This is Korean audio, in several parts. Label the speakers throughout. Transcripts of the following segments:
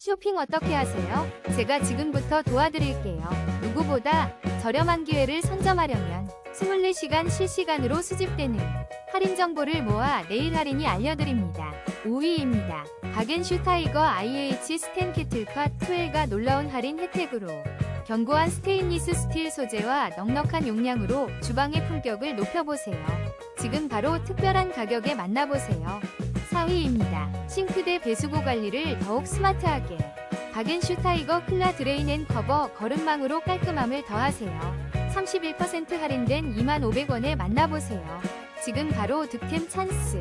Speaker 1: 쇼핑 어떻게 하세요? 제가 지금부터 도와드릴게요. 누구보다 저렴한 기회를 선점하려면 24시간 실시간으로 수집되는 할인 정보를 모아 내일 할인이 알려드립니다. 5위입니다. 박앤슈 타이거 IH 스텐 캐틀팟 2L가 놀라운 할인 혜택으로 견고한 스테인리스 스틸 소재와 넉넉한 용량으로 주방의 품격을 높여보세요. 지금 바로 특별한 가격에 만나보세요. 4위입니다. 싱크대 배수구 관리를 더욱 스마트하게 박앤슈 타이거 클라 드레인 앤 커버 거름망으로 깔끔함을 더하세요. 31% 할인된 25,500원에 만나보세요. 지금 바로 득템 찬스.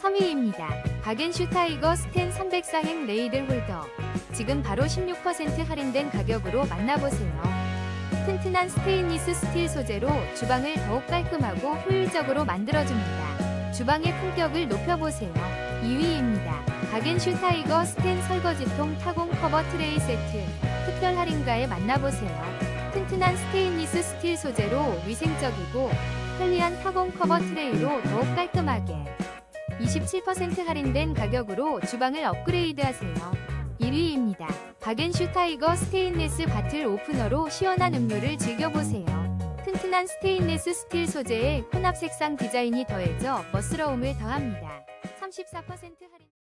Speaker 1: 3위입니다. 박앤슈 타이거 스텐 304행 레이들 홀더. 지금 바로 16% 할인된 가격으로 만나보세요. 튼튼한 스테인리스 스틸 소재로 주방을 더욱 깔끔하고 효율적으로 만들어줍니다. 주방의 품격을 높여보세요. 2위입니다. 박앤슈 타이거 스텐 설거지통 타공 커버 트레이 세트. 특별 할인가에 만나보세요. 튼튼한 스테인리스 스틸 소재로 위생적이고 편리한 타공 커버 트레이로 더욱 깔끔하게 27% 할인된 가격으로 주방을 업그레이드하세요. 1위입니다. 박앤슈 타이거 스테인레스 바틀 오프너로 시원한 음료를 즐겨보세요. 튼튼한 스테인레스 스틸 소재에 혼합 색상 디자인이 더해져 멋스러움을 더합니다. 34% 할인